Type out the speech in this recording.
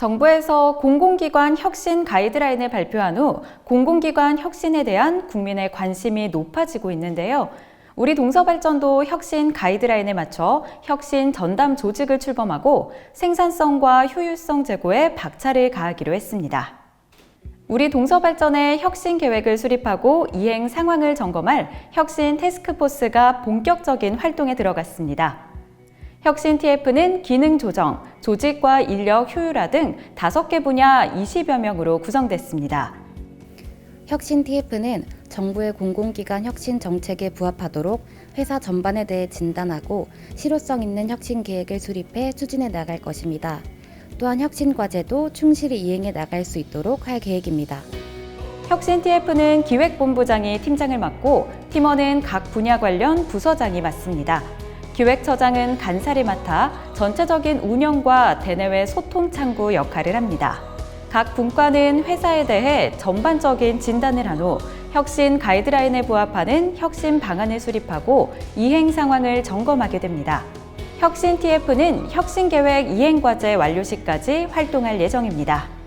정부에서 공공기관 혁신 가이드라인을 발표한 후 공공기관 혁신에 대한 국민의 관심이 높아지고 있는데요. 우리 동서발전도 혁신 가이드라인에 맞춰 혁신 전담 조직을 출범하고 생산성과 효율성 제고에 박차를 가하기로 했습니다. 우리 동서발전의 혁신 계획을 수립하고 이행 상황을 점검할 혁신 테스크포스가 본격적인 활동에 들어갔습니다. 혁신 TF는 기능 조정, 조직과 인력 효율화 등 다섯 개 분야 20여 명으로 구성됐습니다. 혁신 TF는 정부의 공공기관 혁신 정책에 부합하도록 회사 전반에 대해 진단하고 실효성 있는 혁신 계획을 수립해 추진해 나갈 것입니다. 또한 혁신 과제도 충실히 이행해 나갈 수 있도록 할 계획입니다. 혁신 TF는 기획본부장이 팀장을 맡고 팀원은 각 분야 관련 부서장이 맡습니다. 기획처장은 간사를 맡아 전체적인 운영과 대내외 소통 창구 역할을 합니다. 각 분과는 회사에 대해 전반적인 진단을 한 후 혁신 가이드라인에 부합하는 혁신 방안을 수립하고 이행 상황을 점검하게 됩니다. 혁신 TF는 혁신 계획 이행 과제 완료 시까지 활동할 예정입니다.